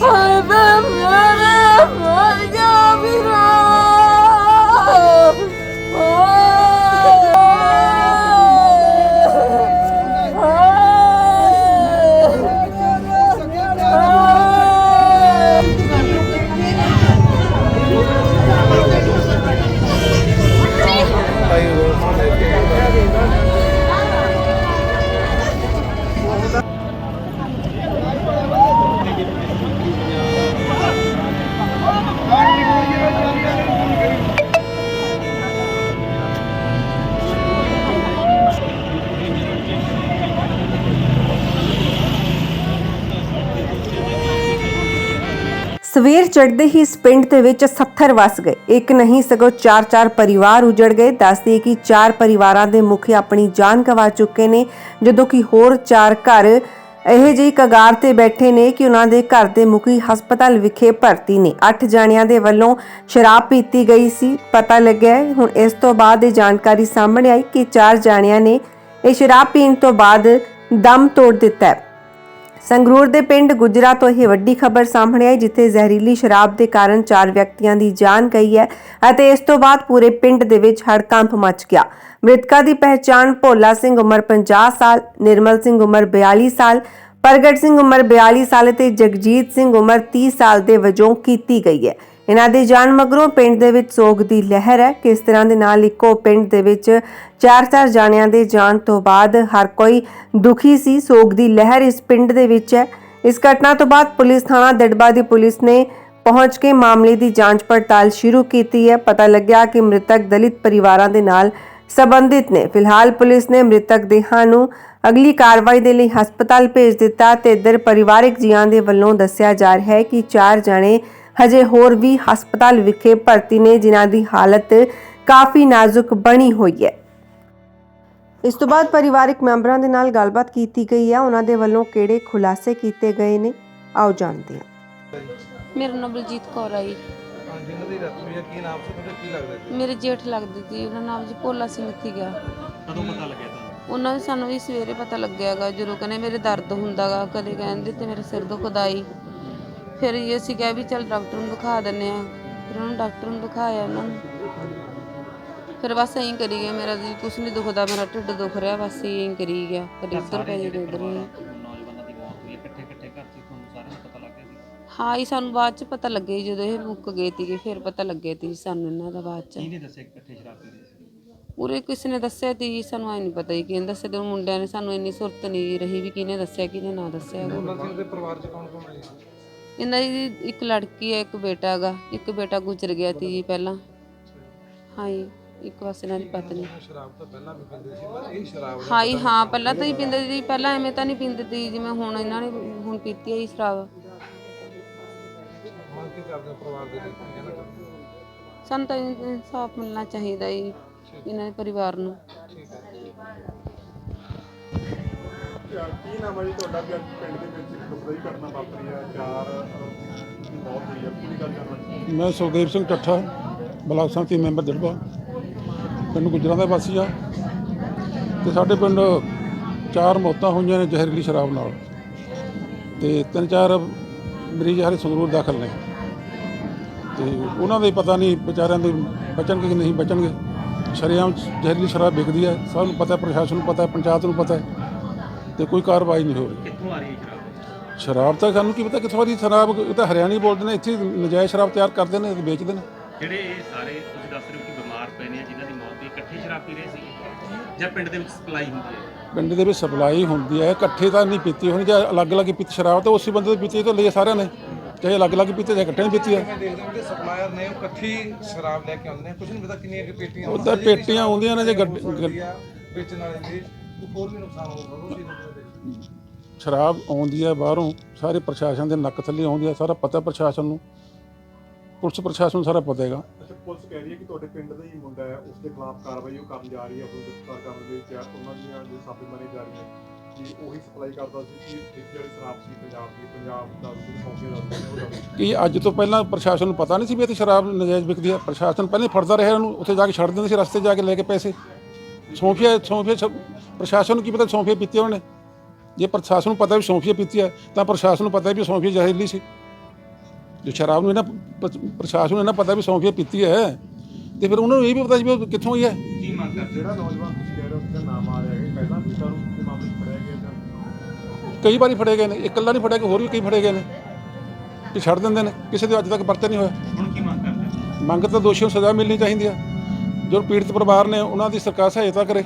ਹਾਏ ਮੈਂ ਮੇਰੇ ਸਵੇਰ ਚੜਦੇ ਹੀ ਇਸ ਪਿੰਡ ਦੇ ਵਿੱਚ 70 ਵਸ ਗਏ। ਇੱਕ ਨਹੀਂ, ਸਗੋਂ ਚਾਰ ਚਾਰ ਪਰਿਵਾਰ ਉਜੜ ਗਏ। ਦੱਸਦੇ ਕਿ ਚਾਰ ਪਰਿਵਾਰਾਂ ਦੇ ਮੁਖੀ ਆਪਣੀ ਜਾਨ ਗਵਾ ਚੁੱਕੇ ਨੇ, ਜਦੋਂ ਕਿ ਹੋਰ ਚਾਰ ਘਰ ਇਹ ਜਿਹੀ ਕਗਾਰ ਤੇ ਬੈਠੇ ਨੇ ਕਿ ਉਹਨਾਂ ਦੇ ਘਰ ਦੇ ਮੁਖੀ ਹਸਪਤਾਲ ਵਿਖੇ ਭਰਤੀ ਨੇ। 8 ਜਾਣਿਆਂ ਦੇ ਵੱਲੋਂ ਸ਼ਰਾਬ ਪੀਤੀ ਗਈ ਸੀ। ਪਤਾ ਲੱਗਿਆ ਹੁਣ ਇਸ ਤੋਂ ਬਾਅਦ ਇਹ ਜਾਣਕਾਰੀ ਸਾਹਮਣੇ ਆਈ ਕਿ ਚਾਰ ਜਾਣਿਆਂ ਨੇ ਇਹ ਸ਼ਰਾਬ ਪੀਣ ਤੋਂ ਬਾਅਦ ਦਮ ਤੋੜ ਦਿੱਤਾ ਹੈ। ਸੰਗਰੂਰ ਦੇ ਪਿੰਡ ਗੁਜਰਾ ਤੋਂ ਇਹ ਵੱਡੀ ਖਬਰ ਸਾਹਮਣੇ ਆਈ, ਜਿੱਥੇ ਜ਼ਹਿਰੀਲੀ ਸ਼ਰਾਬ ਦੇ ਕਾਰਨ ਚਾਰ ਵਿਅਕਤੀਆਂ ਦੀ ਜਾਨ ਗਈ ਹੈ ਅਤੇ ਇਸ ਤੋਂ ਬਾਅਦ ਪੂਰੇ ਪਿੰਡ ਦੇ ਵਿੱਚ ਹੜਕੰਪ ਮਚ ਗਿਆ। ਮ੍ਰਿਤਕਾਂ ਦੀ ਪਹਿਚਾਣ ਭੋਲਾ ਸਿੰਘ ਉਮਰ 50 ਸਾਲ, ਨਿਰਮਲ ਸਿੰਘ ਉਮਰ 42 ਸਾਲ, ਪ੍ਰਗਟ ਸਿੰਘ ਉਮਰ 42 ਸਾਲ ਤੇ ਜਗਜੀਤ ਸਿੰਘ ਉਮਰ 30 ਸਾਲ ਦੇ ਵਜੋਂ ਕੀਤੀ ਗਈ ਹੈ। ਇਹਨਾਂ ਦੇ ਜਾਣ ਮਗਰੋਂ ਪਿੰਡ ਦੇ ਵਿੱਚ ਸੋਗ ਦੀ ਲਹਿਰ ਹੈ ਕਿਸ ਤਰ੍ਹਾਂ ਦੇ ਨਾਲ ਇੱਕੋ ਪਿੰਡ ਦੇ ਵਿੱਚ ਚਾਰ ਚਾਰ ਜਾਣਿਆਂ ਦੇ ਜਾਣ ਤੋਂ ਬਾਅਦ ਹਰ ਕੋਈ ਦੁਖੀ ਸੀ, ਸੋਗ ਦੀ ਲਹਿਰ ਇਸ ਪਿੰਡ ਦੇ ਵਿੱਚ ਹੈ। ਇਸ ਘਟਨਾ ਤੋਂ ਬਾਅਦ ਪੁਲਿਸ ਥਾਣਾ ਦੜਬਾ ਦੀ ਪੁਲਿਸ ਨੇ ਪਹੁੰਚ ਕੇ ਮਾਮਲੇ ਦੀ ਜਾਂਚ ਪੜਤਾਲ ਸ਼ੁਰੂ ਕੀਤੀ ਹੈ। ਪਤਾ ਲੱਗਿਆ ਕਿ ਮ੍ਰਿਤਕ ਦਲਿਤ ਪਰਿਵਾਰਾਂ ਦੇ ਨਾਲ ਸੰਬੰਧਿਤ ਨੇ। ਫਿਲਹਾਲ ਪੁਲਿਸ ਨੇ ਮ੍ਰਿਤਕ ਦੇਹਾਂ ਨੂੰ ਅਗਲੀ ਕਾਰਵਾਈ ਦੇ ਲਈ ਹਸਪਤਾਲ ਭੇਜ ਦਿੱਤਾ ਤੇ ਇੱਧਰ ਪਰਿਵਾਰਕ ਜੀਆਂ ਦੇ ਵੱਲੋਂ ਦੱਸਿਆ ਜਾ ਰਿਹਾ ਹੈ ਕਿ ਚਾਰ ਜਣੇ ਹਜੇ ਹੋਰ ਵੀ ਹਸਪਤਾਲ ਵਿਖੇ ਭਰਤੀ ਨੇ ਜਿਨ੍ਹਾਂ ਦੀ ਹਾਲਤ ਕਾਫੀ ਨਾਜ਼ੁਕ ਬਣੀ ਹੋਈ ਹੈ। ਇਸ ਤੋਂ ਬਾਅਦ ਪਰਿਵਾਰਕ ਮੈਂਬਰਾਂ ਦੇ ਨਾਲ ਗੱਲਬਾਤ ਕੀਤੀ ਗਈ ਹੈ। ਉਹਨਾਂ ਦੇ ਵੱਲੋਂ ਕਿਹੜੇ ਖੁਲਾਸੇ ਕੀਤੇ ਗਏ ਨੇ? ਆਓ ਜਾਣਦੇ ਹਾਂ। ਮੇਰਾ ਨਾਮ ਬਲਜੀਤ ਕੌਰ ਆਈ ਹਾਂ, ਜਿਨ੍ਹਾਂ ਦੀ ਰਤ ਹੋਈ ਹੈ ਕੀ ਨਾਮ ਸੀ ਤੁਹਾਡਾ ਕੀ ਲੱਗਦਾ ਸੀ ਮੇਰੇ ਜੇਠ ਲੱਗਦੇ ਸੀ। ਉਹਨਾਂ ਨਾਮ ਜੀ ਭੋਲਾ ਸਿੰਘ ਸੀਗਾ। ਕਦੋਂ ਪਤਾ ਲੱਗਿਆ ਤੁਹਾਨੂੰ? ਉਹਨਾਂ ਨੂੰ ਸਾਨੂੰ ਵੀ ਸਵੇਰੇ ਪਤਾ ਲੱਗਿਆਗਾ ਜਦੋਂ ਕਹਿੰਦੇ ਮੇਰੇ ਦਰਦ ਹੁੰਦਾਗਾ ਕਦੇ ਕਹਿੰਦੇ ਤੇ ਮੇਰੇ ਸਿਰ ਦੁਖਦਾ ਈ। ਫਿਰ ਇਹ ਅਸੀਂ ਕਿਹਾ ਵੀ ਚੱਲ ਡਾਕਟਰ ਨੂੰ ਦਿਖਾ ਦਿੰਨੇ ਆ ਫਿਰ ਉਹਨੂੰ ਡਾਕਟਰ ਨੂੰ ਦਿਖਾਇਆ ਉਹਨਾਂ ਨੂੰ। ਫਿਰ ਬਸ ਐਂ ਕਰੀ ਗਏ ਮੇਰਾ ਜੀ ਕੁਛ ਨਹੀਂ ਦੁਖਦਾ ਮੇਰਾ ਢਿੱਡ ਦੁਖ ਰਿਹਾ ਬਸ ਐਂ ਕਰੀ ਗਿਆ। ਕਦੇ ਉੱਧਰ ਪੈ ਜੇ ਉਧਰ ਨੌਜਵਾਨਾਂ ਦੀ ਮੌਤ ਹੋਈ ਹੈ ਇਕੱਠੇ ਇਕੱਠੇ ਘਰ ਸੀ ਤੁਹਾਨੂੰ ਸਾਰਿਆਂ ਨੂੰ ਪਤਾ ਲੱਗ ਗਿਆ ਸੀ? ਹਾਂ ਇਹ ਸਾਨੂੰ ਬਾਅਦ ਚ ਪਤਾ ਲੱਗੇ ਜਦੋਂ ਇਹ ਮੁੱਕ ਗਏ ਤੀਗੇ ਫਿਰ ਪਤਾ ਲੱਗੇ ਤੀ ਸਾਨੂੰ ਇਹਨਾਂ ਦਾ ਬਾਅਦ ਚ। ਕਿਹਨੇ ਦੱਸਿਆ ਕਿ ਇਕੱਠੇ ਸ਼ਰਾਬ ਪੀ ਰਹੇ ਸੀ? ਪੂਰੇ ਕਿਸੇ ਨੇ ਦੱਸਿਆ ਤੀ ਜੀ, ਸਾਨੂੰ ਐ ਨਹੀਂ ਪਤਾ ਜੀ ਕਿਹਨੇ ਦੱਸਿਆ ਤੇ ਉਹ ਮੁੰਡਿਆਂ ਨੇ ਸਾਨੂੰ ਇੰਨੀ ਸੁਰਤ ਨਹੀਂ ਰਹੀ ਵੀ ਕਿਹਨੇ ਦੱਸਿਆ ਕਿਹਨੇ ਨਾ ਦੱਸਿਆ। ਸਿੰਘ ਦੇ ਪਰਿਵਾਰ ਚ ਕੌਣ ਕੌਣ ਹੈ ਜੀ? ਇਹਨਾਂ ਦੀ ਇੱਕ ਲੜਕੀ ਹੈ ਇੱਕ ਬੇਟਾ ਹੈਗਾ। ਇੱਕ ਬੇਟਾ ਗੁਜ਼ਰ ਗਿਆ ਤੀ ਜੀ ਪਹਿਲਾਂ। ਹਾਂ ਜੀ ਇੱਕ ਬਸ ਇਹਨਾਂ ਦੀ ਪਤਨੀ। ਸ਼ਰਾਬ ਤਾਂ ਪਹਿਲਾਂ ਵੀ ਪੀਂਦੇ ਸੀ ਪਰ ਇਹ ਸ਼ਰਾਬ ਦਾ ਹਾਂ ਪਹਿਲਾਂ ਤਾਂ ਹੀ ਪੀਂਦੇ ਸੀ ਪਹਿਲਾਂ ਐਵੇਂ ਤਾਂ ਨਹੀਂ ਪੀਂਦੇ ਤੀ ਜਿਵੇਂ ਹੁਣ ਇਹਨਾਂ ਨੇ ਹੁਣ ਪੀਤੀ ਹੈ ਜੀ ਸ਼ਰਾਬ। ਮੰਗ ਕੀ ਕਰਦੇ ਪਰਿਵਾਰ ਦੇ? ਸਾਨੂੰ ਤਾਂ ਇਨਸਾਫ ਮਿਲਣਾ ਚਾਹੀਦਾ ਜੀ ਇਹਨਾਂ ਦੇ ਪਰਿਵਾਰ ਨੂੰ। ਕੀ ਨਾਮ ਹੈ ਜੀ ਤੁਹਾਡਾ ਵੀ ਅੱਜ ਪਿੰਡ ਦੇ ਵਿੱਚ ਇੱਕ ਦੁਖਦਾਈ ਘਟਨਾ ਵਾਪਰੀ ਹੈ, ਚਾਰ ਦੀ ਮੌਤ ਹੋਈ ਹੈ, ਪੂਰੀ ਗੱਲ ਕਰਨਾ ਮੈਂ ਸੁਖਦੇਵ ਸਿੰਘ ਟੱਠਾ ਬਲਾਕ ਸੰਮਤੀ ਮੈਂਬਰ ਦੜਬਾ ਪਿੰਡ ਗੁਜਰਾਂ ਦਾ ਵਾਸੀ ਆ ਤੇ ਸਾਡੇ ਪਿੰਡ ਚਾਰ ਮੌਤਾਂ ਹੋਈਆਂ ਨੇ ਜ਼ਹਿਰੀਲੀ ਸ਼ਰਾਬ ਨਾਲ। ਤੇ ਤਿੰਨ ਚਾਰ ਮਰੀਜ਼ ਹਾਲੇ ਸੰਗਰੂਰ ਦਾਖਲ ਨੇ। ਤੇ ਉਹਨਾਂ ਦੇ ਪਤਾ ਨਹੀਂ ਵਿਚਾਰਿਆਂ ਦੇ ਬਚਣਗੇ ਕਿ ਨਹੀਂ ਬਚਣਗੇ। ਸ਼ਰੇਆਮ ਜ਼ਹਿਰੀਲੀ ਸ਼ਰਾਬ ਵਿਕਦੀ ਹੈ। ਸਭ ਨੂੰ ਪਤਾ ਪ੍ਰਸ਼ਾਸਨ ਨੂੰ ਪਤਾ ਪੰਚਾਇਤ ਨੂੰ ਪਤਾ ਹੈ। ਤੇ ਕੋਈ ਕਾਰਵਾਈ ਨਹੀਂ ਹੋ ਰਹੀ। ਕਿੱਥੋਂ ਆ ਰਹੀ ਹੈ ਸ਼ਰਾਬ? ਸ਼ਰਾਬ ਤਾਂ ਸਾਨੂੰ ਕੀ ਪਤਾ ਕਿੱਥੋਂ ਦੀ ਸ਼ਰਾਬ ਇਹ ਤਾਂ ਹਰਿਆਣੀ ਬੋਲਦੇ ਨੇ ਇੱਥੇ ਨਜਾਇਜ਼ ਸ਼ਰਾਬ ਤਿਆਰ ਕਰਦੇ ਨੇ ਤੇ ਵੇਚਦੇ ਨੇ। ਜਿਹੜੇ ਇਹ ਸਾਰੇ ਤੁਸੀਂ ਦੱਸ ਰਹੇ ਹੋ ਕਿ ਬਿਮਾਰ ਪਏ ਨੇ ਜਿਨ੍ਹਾਂ ਦੀ ਮੌਤ ਹੋਈ ਇਕੱਠੇ ਸ਼ਰਾਬ ਪੀ ਰਹੇ ਸੀ? ਜਾਂ ਪਿੰਡ ਦੇ ਵਿੱਚ ਸਪਲਾਈ ਹੁੰਦੀ ਹੈ? ਪਿੰਡ ਦੇ ਵਿੱਚ ਸਪਲਾਈ ਹੁੰਦੀ ਹੈ ਇਕੱਠੇ ਤਾਂ ਨਹੀਂ ਪੀਤੀ ਹੋਣੀ ਜੇ ਅਲੱਗ-ਅਲੱਗ ਹੀ ਪੀਤੀ ਸ਼ਰਾਬ ਤਾਂ ਉਸੇ ਬੰਦੇ ਤੋਂ ਪੀਤੀ ਤਾਂ ਲਈ ਸਾਰਿਆਂ ਨੇ। ਚਾਹੇ ਅਲੱਗ-ਅਲੱਗ ਪੀਤੀ ਚਾਹੇ ਇਕੱਠੇ ਨਹੀਂ ਪੀਤੀ ਹੈ। ਮੈਂ ਦੇਖਦਾ ਹਾਂ ਕਿ ਸਪਲਾਇਰ ਨੇ ਉਹ ਇਕੱਠੀ ਸ਼ਰਾਬ ਲੈ ਕੇ ਆਉਂਦੇ ਨੇ। ਕੁਝ ਨਹੀਂ ਪਤਾ ਕਿੰਨੀਆਂ ਕਿ ਪੇਟੀਆਂ ਉਹ ਤਾਂ ਪੇਟੀਆਂ ਆਉਂਦੀਆਂ ਨੇ ਜੇ ਗੱਡ- ਗੱਡੀ ਵੇਚਣ ਵਾਲੇ ਦੇ। ਹੋਰ ਵੀ ਨੁਕਸਾਨ ਹੋਊਗਾ ਉਹ ਚੀਜ਼ ਨੂੰ ਸ਼ਰਾਬ ਆਉਂਦੀ ਹੈ ਬਾਹਰੋਂ ਸਾਰੇ ਪ੍ਰਸ਼ਾਸਨ ਦੇ ਨੱਕ ਥੱਲੇ ਆਉਂਦੀ ਹੈ ਸਾਰਾ ਪਤਾ ਪ੍ਰਸ਼ਾਸਨ ਨੂੰ। ਪੁਲਿਸ ਪ੍ਰਸ਼ਾਸਨ ਨੂੰ ਸਾਰਾ ਪਤਾ ਹੈਗਾ। ਅੱਛਾ ਪੁਲਿਸ ਕਹਿ ਰਹੀ ਹੈ ਕਿ ਤੁਹਾਡੇ ਪਿੰਡ ਦਾ ਹੀ ਮੁੰਡਾ ਹੈ ਉਸ ਦੇ ਖਿਲਾਫ ਕਾਰਵਾਈ ਉਹ ਕਰਨ ਜਾ ਰਹੀ ਹੈ ਉਹ ਗ੍ਰਿਫਤਾਰ ਕਰਨ ਦੇ ਵਿੱਚ ਹੈ ਉਹਨਾਂ ਦੀਆਂ ਜੋ ਛਾਪੇਮਾਰੀ ਜਾਰੀ ਹੈ ਕਿ ਉਹੀ ਸਪਲਾਈ ਕਰਦਾ ਸੀ ਕਿ ਇੱਥੇ ਵਾਲੀ ਸ਼ਰਾਬ ਸੀ ਪੰਜਾਬ ਦੀ ਪੰਜਾਬ ਦਾ ਸੀ ਸੌਂਕੇ ਦਾ ਸੀ ਉਹ ਦਾ ਕਿ ਅੱਜ ਤੋਂ ਪਹਿਲਾਂ ਪ੍ਰਸ਼ਾਸਨ ਨੂੰ ਪਤਾ ਨਹੀਂ ਸੀ ਵੀ ਇੱਥੇ ਸ਼ਰਾਬ ਨਜਾਇਜ਼ ਵਿਕਦੀ ਹੈ। ਪ੍ਰਸ਼ਾਸਨ ਪਹਿਲਾਂ ਫੜਦਾ ਰਿਹਾ ਉਹਨੂੰ ਉੱਥੇ ਜਾ ਕੇ ਛੱਡ ਦਿੰਦੇ ਸੀ ਰਸਤੇ ਜਾ ਕੇ ਲੈ ਕੇ ਪੈਸੇ। ਸੌਂਫੀਆ ਸੌਂਫੀਆ ਪ੍ਰਸ਼ਾਸਨ ਨੂੰ ਕੀ ਪਤਾ ਸੌਂਫੀਆ ਪੀਤੀ ਉਹਨੇ? ਜੇ ਪ੍ਰਸ਼ਾਸਨ ਨੂੰ ਪਤਾ ਵੀ ਸੌਂਫੀਆ ਪੀਤੀ ਹੈ ਤਾਂ ਪ੍ਰਸ਼ਾਸਨ ਨੂੰ ਪਤਾ ਵੀ ਸੌਂਫੀਆ ਜ਼ਹਿਰੀਲੀ ਸੀ। ਜੋ ਸ਼ਰਾਬ ਨੂੰ ਇਹਨਾਂ ਪ੍ਰਸ਼ਾਸਨ ਨੂੰ ਇਹਨਾਂ ਪਤਾ ਵੀ ਸੌਂਫੀਆ ਪੀਤੀ ਹੈ ਤੇ ਫਿਰ ਉਹਨਾਂ ਨੂੰ ਇਹ ਵੀ ਪਤਾ ਸੀ ਵੀ ਉਹ ਕਿੱਥੋਂ ਹੋਈ ਹੈ? ਕੀ ਮੰਗ ਕਰਦੇ? ਜਿਹੜਾ ਨੌਜਵਾਨ ਤੁਸੀਂ ਕਹਿ ਰਹੇ ਹੋ ਜਿਹਦਾ ਨਾਮ ਆ ਰਿਹਾ ਹੈ ਪਹਿਲਾਂ ਵੀ ਦਾਰੂ ਦੇ ਮਾਮਲੇ ਫੜਿਆ ਗਿਆ ਜਾਂ ਕਈ ਵਾਰੀ ਫੜੇ ਗਏ ਨੇ ਇਕੱਲਾ ਨਹੀਂ ਫੜਿਆ ਕਿ ਹੋਰ ਵੀ ਕਈ ਫੜੇ ਗਏ ਨੇ। ਕਿ ਛੱਡ ਦਿੰਦੇ ਨੇ ਕਿਸੇ ਦੇ ਅੱਜ ਤੱਕ ਪਰਚਾ ਨਹੀਂ ਹੋਇਆ। ਹੁਣ ਕੀ ਮੰਗ ਕਰਦੇ? ਹੋ? ਮੰਗ ਤਾਂ ਦੋਸ਼ੀਆਂ ਨੂੰ ਸਜ਼ਾ ਮਿਲਣੀ ਚਾਹੀਦੀ ਆ। ਜੋ ਪੀੜਤ ਪਰਿਵਾਰ ਨੇ ਉਹਨਾਂ ਦੀ ਸਰਕਾਰ ਸਹਾਇਤਾ ਕਰੇ।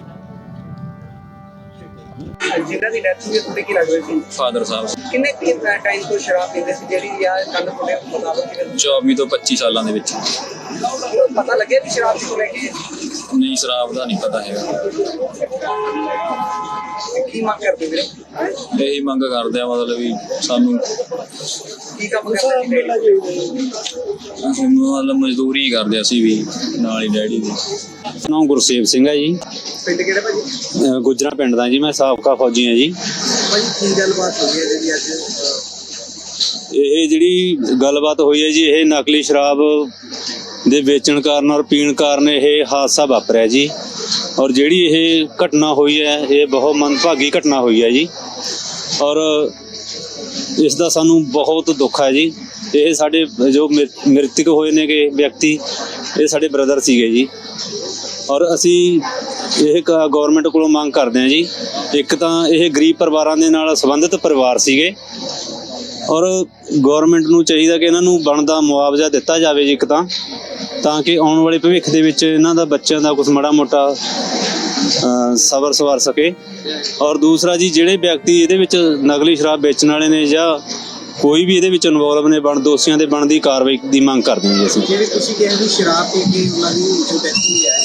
ਜਿਨ੍ਹਾਂ ਦੀ ਡੈਥ ਹੋਈ ਤੁਹਾਡੇ ਕੀ ਲੱਗਦਾ ਸੀ ਫਾਦਰ ਸਾਹਿਬ। ਕਿੰਨੇ ਟਾਈਮ ਤੋਂ ਸ਼ਰਾਬ ਪੀਂਦੇ ਸੀ ਜਿਹੜੀ ਆ ਕੱਲ ਤੁਹਾਡੇ ਮੁਤਾਬਕ? ਕਿਵੇਂ 24 ਤੋਂ 25 ਸਾਲਾਂ ਦੇ ਵਿੱਚ। ਪਤਾ ਲੱਗਿਆ ਵੀ ਸ਼ਰਾਬ ਕਿਉਂ ਲੈ ਕੇ ਨਹੀਂ ਸ਼ਰਾਬ ਦਾ ਨਹੀਂ ਪਤਾ ਹੈਗਾ। ਕੀ ਮੰਗ ਕਰਦੇ ਵੀਰੇ? ਇਹੀ ਮੰਗ ਕਰਦੇ ਆ ਮਤਲਬ ਵੀ ਸਾਨੂੰ ਕੀ ਕੰਮ ਕਰਦੇ? ਅਸੀਂ ਮਤਲਬ ਮਜ਼ਦੂਰੀ ਕਰਦੇ ਅਸੀਂ ਵੀ ਨਾਲ ਹੀ ਡੈਡੀ ਦੀ ਨਾਮ ਗੁਰਸੇਵ ਸਿੰਘ ਹੈ ਜੀ। ਪਿੰਡ ਕਿਹੜਾ ਭਾਜੀ? ਗੁੱਜਰਾਂ ਪਿੰਡ ਦਾ ਜੀ ਮੈਂ ਸਾਬਕਾ ਫੌਜੀ ਹਾਂ ਜੀ। ਭਾਜੀ ਕੀ ਗੱਲਬਾਤ ਹੋਈ ਹੈ ਜਿਹੜੀ ਅੱਜ? ਇਹ ਜਿਹੜੀ ਗੱਲਬਾਤ ਹੋਈ ਹੈ ਜੀ ਇਹ ਨਕਲੀ ਸ਼ਰਾਬ ਦੇ ਵੇਚਣ ਕਾਰਨ ਔਰ ਪੀਣ ਕਾਰਨ ਇਹ ਹਾਦਸਾ ਵਾਪਰਿਆ ਜੀ। ਔਰ ਜਿਹੜੀ ਇਹ ਘਟਨਾ ਹੋਈ ਹੈ, ਇਹ ਬਹੁਤ ਮੰਦਭਾਗੀ ਘਟਨਾ ਹੋਈ ਹੈ ਜੀ। ਔਰ ਇਸ ਦਾ ਸਾਨੂੰ ਬਹੁਤ ਦੁੱਖ ਹੈ ਜੀ। ਇਹ ਸਾਡੇ ਜੋ ਮ੍ਰਿ- ਮ੍ਰਿਤਕ ਹੋਏ ਨੇਗੇ ਵਿਅਕਤੀ, ਇਹ ਸਾਡੇ ਬ੍ਰਦਰ ਸੀਗੇ ਜੀ। ਔਰ ਅਸੀਂ ਇਹ ਗਵਰਨਮੈਂਟ ਕੋਲੋਂ ਮੰਗ ਕਰਦੇ ਹਾਂ ਜੀ। ਇੱਕ ਤਾਂ ਇਹ ਗਰੀਬ ਪਰਿਵਾਰਾਂ ਦੇ ਨਾਲ ਸੰਬੰਧਿਤ ਪਰਿਵਾਰ ਸੀਗੇ। ਔਰ ਗਵਰਨਮੈਂਟ ਨੂੰ ਚਾਹੀਦਾ ਕਿ ਇਹਨਾਂ ਨੂੰ ਬਣਦਾ ਮੁਆਵਜ਼ਾ ਦਿੱਤਾ ਜਾਵੇ ਜੀ ਇੱਕ ਤਾਂ ਤਾਂ ਕਿ ਆਉਣ ਵਾਲੇ ਭਵਿੱਖ ਦੇ ਵਿੱਚ ਇਹਨਾਂ ਦਾ ਬੱਚਿਆਂ ਦਾ ਕੁਝ ਮਾੜਾ ਮੋਟਾ ਸਬਰ ਸਵਾਰ ਸਕੇ ਔਰ ਦੂਸਰਾ ਜੀ ਜਿਹੜੇ ਵਿਅਕਤੀ ਇਹਦੇ ਵਿੱਚ ਨਕਲੀ ਸ਼ਰਾਬ ਵੇਚਣ ਵਾਲੇ ਨੇ ਜਾਂ ਕੋਈ ਵੀ ਇਹਦੇ ਵਿੱਚ ਇਨਵੋਲਵ ਨੇ ਬਣ ਦੋਸ਼ੀਆਂ ਦੇ ਬਣਦੀ ਕਾਰਵਾਈ ਦੀ ਮੰਗ ਕਰਦੇ ਹਾਂ ਜੀ ਅਸੀਂ ਜਿਹੜੀ ਤੁਸੀਂ ਕਿਹਾ ਵੀ ਸ਼ਰਾਬ ਪੀ ਕੇ ਉਹਨਾਂ ਦੀ ਜੋ ਡੈਥ ਹੈ?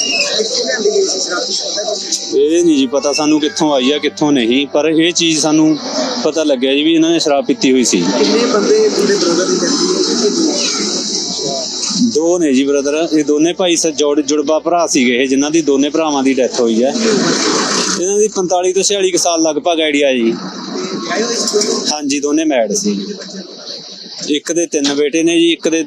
ਇਹ ਨਹੀਂ ਜੀ ਪਤਾ ਸਾਨੂੰ ਕਿੱਥੋਂ ਆਈ ਆ ਕਿੱਥੋਂ ਨਹੀਂ ਪਰ ਇਹ ਚੀਜ਼ ਸਾਨੂੰ ਪਤਾ ਲੱਗਿਆ ਜੀ ਵੀ ਇਹਨਾਂ ਨੇ ਸ਼ਰਾਬ ਪੀਤੀ ਹੋਈ ਸੀ। ਕਿੰਨੇ ਬੰਦੇ ਤੁਹਾਡੇ ਬ੍ਰਦਰ ਦੀ ਡੈਥ ਦੋ ਨੇ ਜੀ ਬ੍ਰਦਰ ਇਹ ਦੋਨੇ ਭਾਈ ਸ ਜੋੜ ਜੁੜਵਾ ਭਰਾ ਸੀਗੇ ਇਹ ਜਿਨ੍ਹਾਂ ਦੀ ਦੋਨੇ ਭਰਾਵਾਂ ਦੀ ਡੈਥ ਹੋਈ ਹੈ। ਇਹਨਾਂ ਦੀ 45 ਤੋਂ 46 ਕੁ ਸਾਲ ਲਗਭਗ ਆਈਡੀਆ ਜੀ? ਹਾਂਜੀ ਦੋਨੇ ਮੈਰਿਡ ਸੀ। ਇੱਕ ਦੇ ਤਿੰਨ ਬੇਟੇ ਨੇ ਜੀ ਇੱਕ ਦੇ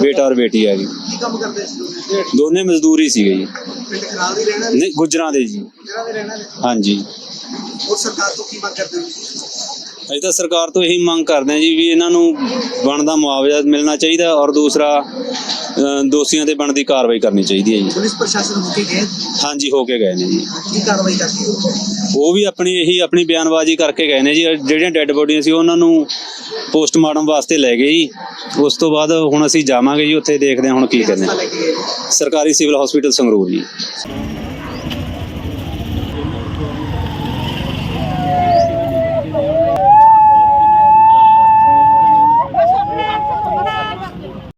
ਬੇਟਾ ਔਰ ਬੇਟੀ ਹੈ ਜੀ। ਕੀ ਕੰਮ ਕਰਦੇ ਸੀ ਦੋਨੋਂ? ਮਜ਼ਦੂਰੀ ਸੀਗੇ ਜੀ। ਪਿੰਡ ਖਰਾਲ ਦੀ ਰਹਿਣਾ ਨਹੀਂ ਗੁਜਰਾਂ ਦੇ ਜੀ। ਹਾਂਜੀ। ਉਹ ਸਰਕਾਰ ਤੋਂ ਕੀ ਮੰਗ ਕਰਦੇ ਹੋ ਅਸੀਂ ਤਾਂ ਸਰਕਾਰ ਤੋਂ ਇਹੀ ਮੰਗ ਕਰਦੇ ਹਾਂ ਜੀ ਵੀ ਇਹਨਾਂ ਨੂੰ ਬਣਦਾ ਮੁਆਵਜ਼ਾ ਮਿਲਣਾ ਚਾਹੀਦਾ ਔਰ ਦੂਸਰਾ ਅ, ਦੋਸ਼ੀਆਂ ਤੇ ਬਣਦੀ ਕਾਰਵਾਈ ਕਰਨੀ ਚਾਹੀਦੀ ਹੈ ਜੀ। ਪੁਲਿਸ ਪ੍ਰਸ਼ਾਸਨ ਹੋ ਕੇ ਗਏ? ਹਾਂਜੀ ਹੋ ਕੇ ਗਏ ਨੇ ਜੀ। ਕੀ ਕਾਰਵਾਈ ਕਰਦੀ ਹੋ? ਉਹ ਵੀ ਆਪਣੀ ਇਹੀ ਆਪਣੀ ਬਿਆਨਬਾਜ਼ੀ ਕਰਕੇ ਗਏ ਨੇ ਜੀ। ਜਿਹੜੀਆਂ ਡੈੱਡ ਬੋਡੀਆਂ ਸੀ ਉਹਨਾਂ ਨੂੰ ਪੋਸਟਮਾਰਟਮ ਵਾਸਤੇ ਲੈ ਗਏ ਜੀ। ਉਸ ਤੋਂ ਬਾਅਦ ਹੁਣ ਅਸੀਂ ਜਾਵਾਂਗੇ ਜੀ ਉੱਥੇ ਦੇਖਦੇ ਹਾਂ ਹੁਣ ਕੀ ਕਰਨਾ ਗਏ ਸਰਕਾਰੀ ਸਿਵਲ ਹਸਪੀਟਲ ਸੰਗਰੂਰ ਜੀ।